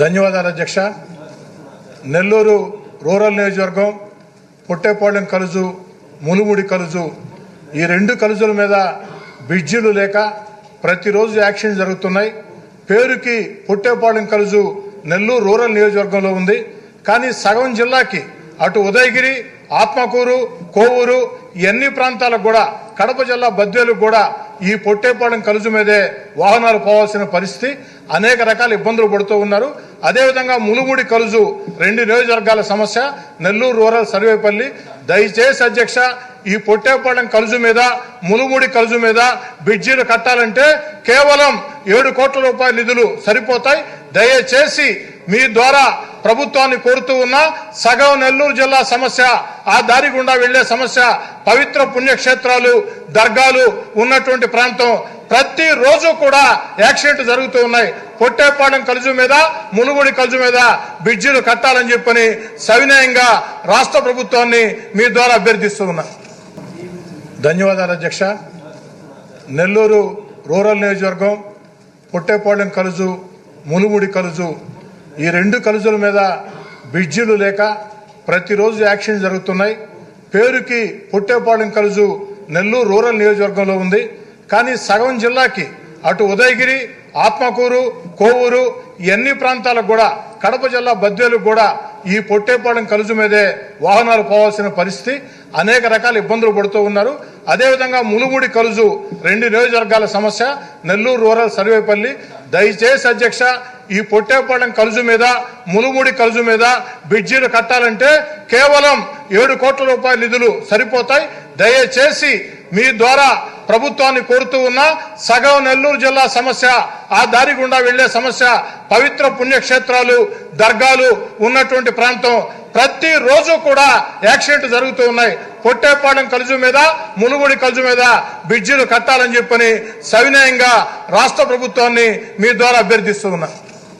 ధన్యవాదాలు అధ్యక్ష. నెల్లూరు రూరల్ నియోజకవర్గం పొట్టేపాళెం కలుజు మునుముడి కలుజు ఈ రెండు కలుజుల మీద బ్రిడ్జిలు లేక ప్రతిరోజు యాక్షన్ జరుగుతున్నాయి. పేరుకి పొట్టేపాళెం కలుజు నెల్లూరు రూరల్ నియోజకవర్గంలో ఉంది. కానీ సగం జిల్లాకి అటు ఉదయగిరి ఆత్మకూరు కోవూరు ఎన్ని ప్రాంతాలకు కూడా కడప జిల్లా బద్వేలకు కూడా ఈ పొట్టేపాళెం కలుజు మీదే వాహనాలు పోవాల్సిన పరిస్థితి అనేక రకాల ఇబ్బందులు పడుతూ ఉన్నారు. అదేవిధంగా ములుముడి కలుజు రెండు నియోజకవర్గాల సమస్య నెల్లూరు రూరల్ సర్వేపల్లి. దయచేసి అధ్యక్ష ఈ పొట్టేపాళెం కలుజు మీద ములుముడి కలుజు మీద బ్రిడ్జీలు కట్టాలంటే కేవలం ఏడు కోట్ల రూపాయల నిధులు సరిపోతాయి. దయచేసి మీ ద్వారా ప్రభుత్వాన్ని కోరుతూ ఉన్న సగం నెల్లూరు జిల్లా సమస్య ఆ దారి గుండా వెళ్ళే సమస్య పవిత్ర పుణ్యక్షేత్రాలు దర్గాలు ఉన్నటువంటి ప్రాంతం. ప్రతి రోజు కూడా యాక్సిడెంట్ జరుగుతూ ఉన్నాయి. పొట్టేపాలెం కలుజు మీద మునుగుడి కలుజు మీద బ్రిడ్జిలు కట్టాలని చెప్పని సవినయంగా రాష్ట్ర ప్రభుత్వాన్ని మీ ద్వారా అభ్యర్థిస్తూ ఉన్నా. ధన్యవాదాలు అధ్యక్ష. నెల్లూరు రూరల్ నియోజకవర్గం పొట్టేపాళెం కలుజు మునుగుడి కలుజు ఈ రెండు కలుజుల మీద బ్రిడ్జిలు లేక ప్రతిరోజు యాక్షన్ జరుగుతున్నాయి. పేరుకి పుట్టేపాళెం కలుజు నెల్లూరు రూరల్ నియోజకవర్గంలో ఉంది. కానీ సగం జిల్లాకి అటు ఉదయగిరి ఆత్మకూరు కోవూరు ఎన్ని ప్రాంతాలకు కూడా కడప జిల్లా బద్వేలకు కూడా ఈ పొట్టేపాళెం కలుజు మీదే వాహనాలు పోవాల్సిన పరిస్థితి. అనేక రకాల ఇబ్బందులు పడుతూ ఉన్నారు. అదేవిధంగా మునుగుడి కలుజు రెండు నియోజకవర్గాల సమస్య. నెల్లూరు రూరల్ సర్వేపల్లి. దయచేసి అధ్యక్ష ఈ పొట్టేపాళెం కలుజు మీద మునుగుడి కలుజు మీద బ్రిడ్జీలు కట్టాలంటే కేవలం ఏడు కోట్ల రూపాయల నిధులు సరిపోతాయి. దయచేసి మీ ద్వారా ప్రభుత్వాన్ని కోరుతూ ఉన్న సగం నెల్లూరు జిల్లా సమస్య ఆ దారి గుండా వెళ్ళే సమస్య పవిత్ర పుణ్యక్షేత్రాలు దర్గాలు ఉన్నటువంటి ప్రాంతం. ప్రతి రోజు కూడా యాక్సిడెంట్ జరుగుతూ ఉన్నాయి. పొట్టేపాలెం కలుజు మీద మునుగుడి కలుజు మీద బ్రిడ్జిలు కట్టాలని చెప్పని సవినయంగా రాష్ట్ర ప్రభుత్వాన్ని మీ ద్వారా అభ్యర్థిస్తూ ఉన్నా